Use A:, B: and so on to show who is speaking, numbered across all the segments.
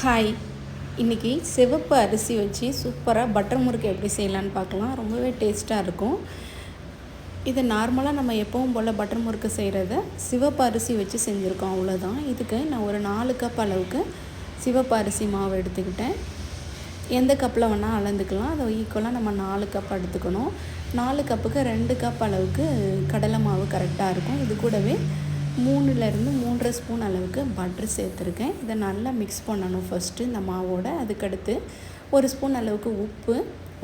A: Hi இன்றைக்கி சிவப்பு அரிசி வச்சு சூப்பராக பட்டர் முறுக்கு எப்படி செய்யலான்னு பார்க்கலாம். ரொம்பவே டேஸ்ட்டாக இருக்கும். இது நார்மலாக நம்ம எப்பவும் போல் பட்டர் முறுக்கு செய்கிறத சிவப்பு அரிசி வச்சு செஞ்சுருக்கோம். அவ்வளோதான் இதுக்கு நான் ஒரு நாலு கப் அளவுக்கு சிவப்பு அரிசி மாவு எடுத்துக்கிட்டேன். எந்த கப்பில் வேணால் அளந்துக்கலாம். அதை ஈக்குவலாக நம்ம நாலு கப் எடுத்துக்கணும். நாலு கப்புக்கு ரெண்டு கப் அளவுக்கு கடலை மாவு கரெக்டாக இருக்கும். இது கூடவே மூணுலேருந்து மூன்றரை ஸ்பூன் அளவுக்கு பட்ரு சேர்த்துருக்கேன். இதை நல்லா மிக்ஸ் பண்ணணும் ஃபஸ்ட்டு இந்த மாவோட. அதுக்கடுத்து ஒரு ஸ்பூன் அளவுக்கு உப்பு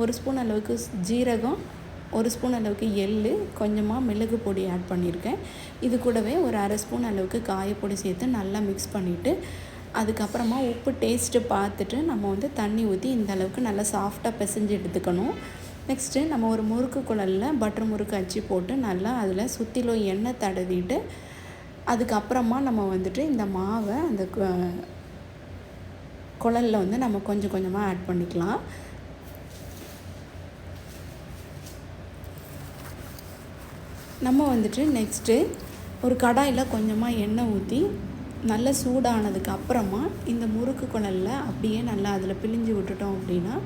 A: ஒரு ஸ்பூன் அளவுக்கு ஜீரகம் ஒரு ஸ்பூன் அளவுக்கு எள் கொஞ்சமாக மிளகு பொடி ஆட் பண்ணியிருக்கேன் இது கூடவே ஒரு அரை ஸ்பூன் அளவுக்கு காயப்பொடி சேர்த்து நல்லா மிக்ஸ் பண்ணிவிட்டு அதுக்கப்புறமா உப்பு டேஸ்ட்டு பார்த்துட்டு நம்ம வந்து தண்ணி ஊற்றி இந்த அளவுக்கு நல்லா சாஃப்டாக பிசைஞ்சு எடுத்துக்கணும். நெக்ஸ்ட்டு நம்ம ஒரு முறுக்கு குழலில் பட்டர் முறுக்கு அச்சு போட்டு நல்லா அதில் சுற்றிலும் எண்ணெய் தடவிட்டு அதுக்கப்புறமா நம்ம வந்துட்டு இந்த மாவை அந்த குழலில் வந்து நம்ம கொஞ்சம் கொஞ்சமாக ஆட் பண்ணிக்கலாம். நம்ம வந்துட்டு நெக்ஸ்ட்டு ஒரு கடாயில் கொஞ்சமாக எண்ணெய் ஊற்றி நல்ல சூடானதுக்கு அப்புறமா இந்த முறுக்கு குழலில் அப்படியே நல்லா அதில் பிழிஞ்சு விட்டுட்டோம் அப்படின்னா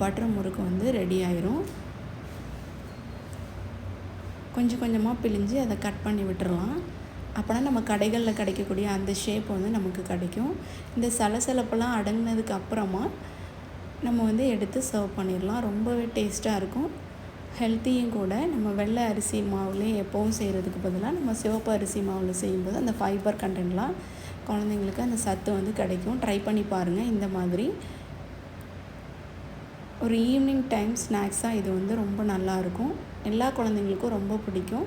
A: பட்டர் முறுக்கு வந்து ரெடி ஆயிரும். கொஞ்சம் கொஞ்சமாக பிழிஞ்சு அதை கட் பண்ணி விட்டுறலாம். அப்போனா நம்ம கடைகளில் கிடைக்கக்கூடிய அந்த ஷேப் வந்து நமக்கு கிடைக்கும். இந்த சலசலப்பெல்லாம் அடங்கினதுக்கு அப்புறமா நம்ம வந்து எடுத்து சர்வ் பண்ணிடலாம். ரொம்பவே டேஸ்ட்டாக இருக்கும். ஹெல்த்தியும் கூட. நம்ம வெள்ளை அரிசி மாவுலேயே எப்போவும் செய்கிறதுக்கு பதிலாக நம்ம சிவப்பு அரிசி மாவில் செய்யும்போது அந்த ஃபைபர் கண்டென்ட்லாம் குழந்தைங்களுக்கு அந்த சத்து வந்து கிடைக்கும். ட்ரை பண்ணி பாருங்கள் இந்த மாதிரி ஒரு ஈவினிங் டைம் ஸ்நாக்ஸாக இது வந்து ரொம்ப நல்லாயிருக்கும் எல்லா குழந்தைங்களுக்கும் ரொம்ப பிடிக்கும்.